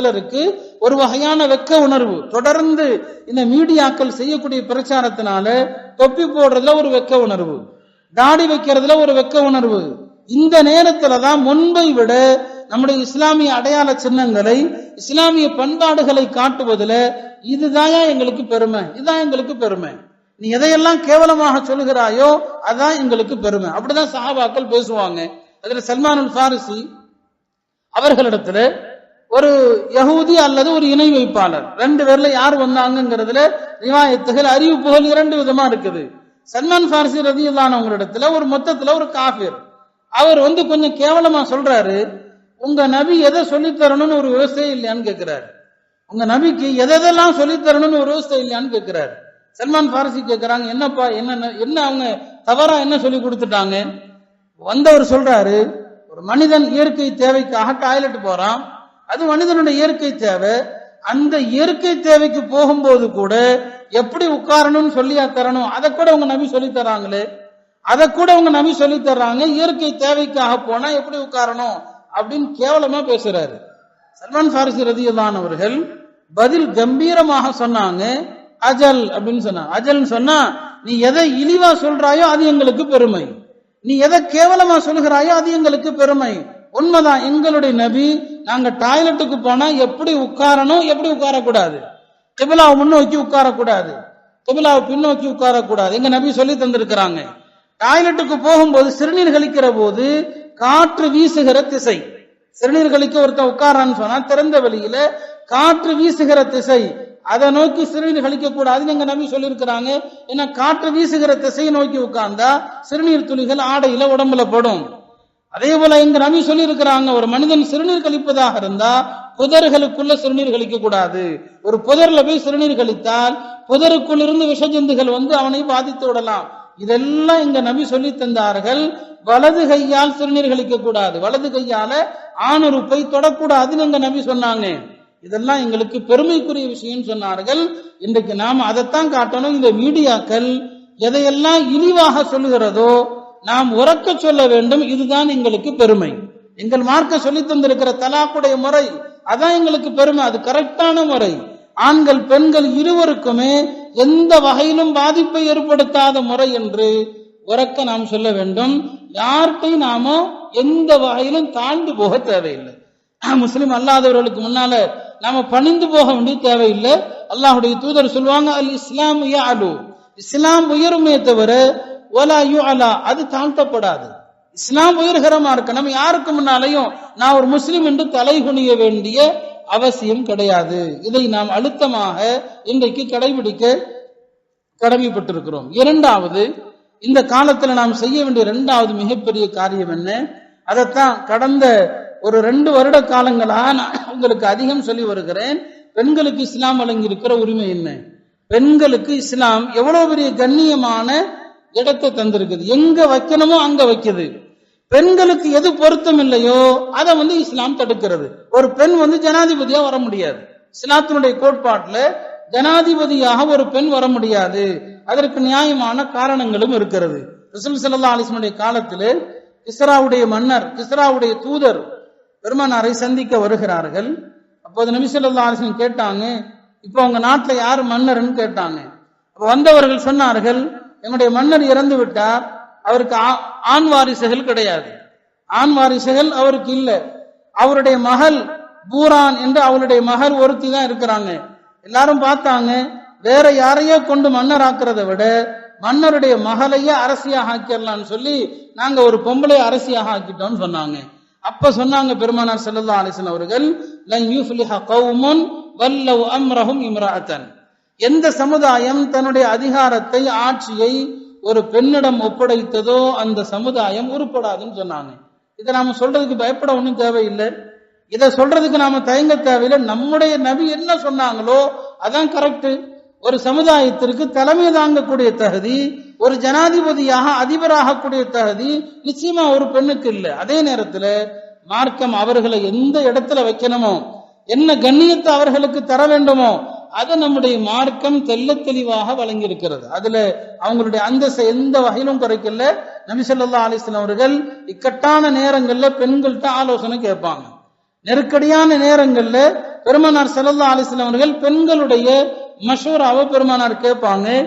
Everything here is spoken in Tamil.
சிலருக்கு ஒரு வகையான வெக்க உணர்வு. தொடர்ந்து இந்த மீடியாக்கள் செய்யக்கூடிய பிரச்சாரத்தினால தொப்பி போடுறதுல ஒரு வெக்க உணர்வு. தாடி வைக்கிறதுல ஒரு வெக்க உணர்வு. இந்த நேரத்துல தான் முன்பை விட நம்முடைய இஸ்லாமிய அடையாள சின்னங்களை இஸ்லாமிய பண்பாடுகளை காட்டுவதுல இதுதான் எங்களுக்கு பெருமை. இதுதான் எங்களுக்கு பெருமை. நீ எதையெல்லாம் கேவலமாக சொல்லுகிறாயோ அதான் எங்களுக்கு பெருமை. அப்படிதான் சஹாபாக்கள் பேசுவாங்க. அதுல சல்மான் ஃபாரிசி அவர்களிடத்துல ஒரு யகூதி அல்லது ஒரு இணை வைப்பாளர். ரெண்டு பேர்ல யார் வந்தாங்கிறதுல ரிவாயத்துகள் அறிவிப்புகள் இரண்டு விதமா இருக்குது. சல்மான் ஃபாரிசி ரதியில்லானவங்களிடத்துல ஒரு மொத்தத்துல ஒரு காஃபிர். அவர் வந்து கொஞ்சம் கேவலமா சொல்றாரு உங்க நபி எதை சொல்லித் தரணும்னு ஒரு விவசாயம் இல்லையான்னு கேட்கிறாரு உங்க நபிக்கு எதெல்லாம் சொல்லித் தரணும்னு ஒரு விவசாயம் இல்லையான்னு கேட்கிறாரு சல்மான் ஃபாரிசி கேட்கிறாங்க என்னப்பா என்ன என்ன அவங்க தவறா என்ன சொல்லி கொடுத்துட்டாங்க? வந்தவர் சொல்றாரு ஒரு மனிதன் இயற்கை தேவைக்காக டாய்லெட் போறான். அது மனிதனுடைய இயற்கை தேவை. அந்த இயற்கை தேவைக்கு போகும்போது கூட எப்படி உட்காரணும்னு சொல்லியா தரணும்? அதை கூட உங்க நபி சொல்லி தராங்களே அதை கூட உங்க நபி சொல்லி தர்றாங்க. இயற்கை தேவைக்காக போனா எப்படி உட்காரணும்? அப்படின்னு கேவலமா பேசுறாரு. சல்மான் ஃபாரிசி ரதியல்லான் அவர்கள் பதில் கம்பீரமாக சொன்னாங்க. அஜல் அப்படின்னு சொன்னாங்க. அஜல்னு சொன்னா நீ எதை இழிவா சொல்றாயோ அது எங்களுக்கு பெருமை. நீ எதை கேவலமா சொல்கிறாயோ அது எங்களுக்கு பெருமை. உண்மைதான். எங்களுடைய நபி நாங்க டாய்லெட்டுக்கு போனா எப்படி உட்காரணும் எப்படி உட்காரக்கூடாது? கிபிலாவை முன்னோக்கி உட்காரக்கூடாது. கிபிலாவை பின்னோக்கி உட்காரக்கூடாது. எங்க நபி சொல்லி தந்திருக்கிறாங்க. டாய்லெட்டுக்கு போகும்போது சிறுநீர் கழிக்கிற போது காற்று வீசுகிற திசை. சிறுநீர் கழிக்க ஒருத்தன் உட்காரான்னு சொன்னா திறந்த வெளியில காற்று வீசுகிற திசை. அதை நோக்கி சிறுநீர் கழிக்க கூடாதுன்னு எங்க நபி சொல்லியிருக்கிறாங்க. ஏன்னா காற்று வீசுகிற திசையை நோக்கி உட்கார்ந்தா சிறுநீர் துளிகள் ஆடையில உடம்புல படும். அதே போல இந்த நபி சொல்லி இருக்கிறாங்க ஒரு மனிதன் சிறுநீர் கழிப்பதாக இருந்தா புதர்களுக்குள்ள சிறுநீர் கழிக்க கூடாது. ஒரு புதர்ல போய் சிறுநீர் கழித்தால் புதருக்குள் இருந்து விஷஜந்துகள் வந்து அவனை பாதித்து விடலாம். இதெல்லாம் இங்க நபி சொல்லி தந்தார்கள் வலது கையால் சிறுநீர் கழிக்க கூடாது. வலது கையால ஆணுறுப்பை தொடக்கூடாதுன்னு இங்க நபி சொன்னாங்க. இதெல்லாம் எங்களுக்கு பெருமைக்குரிய விஷயம் சொன்னார்கள். இன்றைக்கு நாம் அதைத்தான் காட்டணும். இந்த மீடியாக்கள் எதையெல்லாம் இழிவாக சொல்லுகிறதோ நாம் உறக்க சொல்ல வேண்டும் இதுதான் எங்களுக்கு பெருமை. எங்கள் மார்க்க சொல்லி தந்திருக்கிற தலாக்குடைய முறை அதான் எங்களுக்கு பெருமை அது கரெக்டான முறை. ஆண்கள் பெண்கள் இருவருக்குமே எந்த வகையிலும் பாதிப்பை ஏற்படுத்தாத முறை என்று உறக்க நாம் சொல்ல வேண்டும். யார்கிட்டையும் நாம எந்த வகையிலும் தாழ்ந்து போக தேவையில்லை. முஸ்லிம் அல்லாதவர்களுக்கு முன்னால நாம பணிந்து போக வேண்டிய தேவையில்லை. அல்லாஹுடைய தூதர் சொல்லுவாங்க அல் இஸ்லாம் அலு இஸ்லாம் உயருமே தவிர ஒலா யூ அலா அது தாழ்த்தப்படாது. இஸ்லாம் உயர்கரமா இருக்கு. நம்ம யாருக்கு முன்னாலையும் நான் ஒரு முஸ்லீம் என்று தலை குனிய வேண்டிய அவசியம் கிடையாது. இதை நாம் அழுத்தமாக இன்றைக்கு கடைபிடிக்க கடமைப்பட்டிருக்கிறோம். இரண்டாவது இந்த காலத்துல நாம் செய்ய வேண்டிய இரண்டாவது மிகப்பெரிய காரியம் என்ன? அதைத்தான் கடந்த ஒரு ரெண்டு வருட காலங்களா நான் உங்களுக்கு அதிகம் சொல்லி வருகிறேன். பெண்களுக்கு இஸ்லாம் வழங்கி இருக்கிற உரிமை என்ன? பெண்களுக்கு இஸ்லாம் எவ்வளவு பெரிய கண்ணியமான இடத்தை தந்திருக்குது. எங்க வைக்கணுமோ அங்க வைக்குது. பெண்களுக்கு எது பொருத்தம் இல்லையோ அதை வந்து இஸ்லாம் தடுக்கிறது. ஒரு பெண் வந்து ஜனாதிபதியா வர முடியாது. இஸ்லாத்தினுடைய கோட்பாட்டுல ஜனாதிபதியாக ஒரு பெண் வர முடியாது. அதற்கு நியாயமான காரணங்களும் இருக்கிறது. ரசூல் சல்லா அலிஸ்மனுடைய காலத்தில் கிஸ்ராவுடைய மன்னர் கிஸ்ராவுடைய தூதர் பெருமானாரை சந்திக்க வருகிறார்கள். அப்போது நபிசல்லா ஸல்லல்லாஹு கேட்டாங்க இப்போ உங்க நாட்டில் யார் மன்னர்னு கேட்டாங்க. அப்ப வந்தவர்கள் சொன்னார்கள் எங்களுடைய மன்னர் இறந்து விட்டார். அவருக்கு ஆ- ஆண் வாரிசுகள் கிடையாது. ஆண் வாரிசுகள் அவருக்கு இல்லை. அவருடைய மகள் பூரான் என்று அவருடைய மகள் ஒருத்தி தான் இருக்கிறாங்க. எல்லாரும் பார்த்தாங்க வேற யாரையோ கொண்டு மன்னர் ஆக்குறதை விட மன்னருடைய மகளையே அரசியாக ஆக்கிடலாம்னு சொல்லி நாங்க ஒரு பொம்பளை அரசியாக ஆக்கிட்டோம்னு சொன்னாங்க. அப்ப சொன்னாங்க பெருமானார் ஸல்லல்லாஹு அலிசன் வஸல்லம் அவர்கள் எந்த சமுதாயம் தன்னுடைய அதிகாரத்தை ஆட்சியை ஒரு பெண்ணிடம் ஒப்படைத்ததோ அந்த சமுதாயம் உருப்படாதுன்னு சொன்னாங்க. இதை நாம சொல்றதுக்கு பயப்பட ஒன்றும் தேவையில்லை. இதை சொல்றதுக்கு நாம தயங்க தேவையில்லை. நம்முடைய நபி என்ன சொன்னாங்களோ அதான் கரெக்ட் ஒரு சமுதாயத்திற்கு தலைமை தாங்கக்கூடிய தகுதி ஒரு ஜனாதிபதியாக அதிபராகக்கூடிய தகுதி நிச்சயமா ஒரு பெண்ணுக்கு இல்லை. அதே நேரத்துல மார்க்கம் அவர்களை எந்த இடத்துல வைக்கணுமோ என்ன கண்ணியத்தை அவர்களுக்கு தர வேண்டுமோ அதை நம்முடைய மார்க்கம் தெள்ள தெளிவாக வழங்கி இருக்கிறது அதுல அவங்களுடைய அந்தஸ்தை எந்த வகையிலும் குறைக்கல. நபிசல்லா அலிஸ்லாம் அவர்கள் இக்கட்டான நேரங்கள்ல பெண்கள்கிட்ட ஆலோசனை கேட்பாங்க. நெருக்கடியான நேரங்கள்ல பெருமானார் செல்லல்லா அலிஸ்லாம் அவர்கள் பெண்களுடைய மஷூராவை பெருமானார் கேட்பாங்க.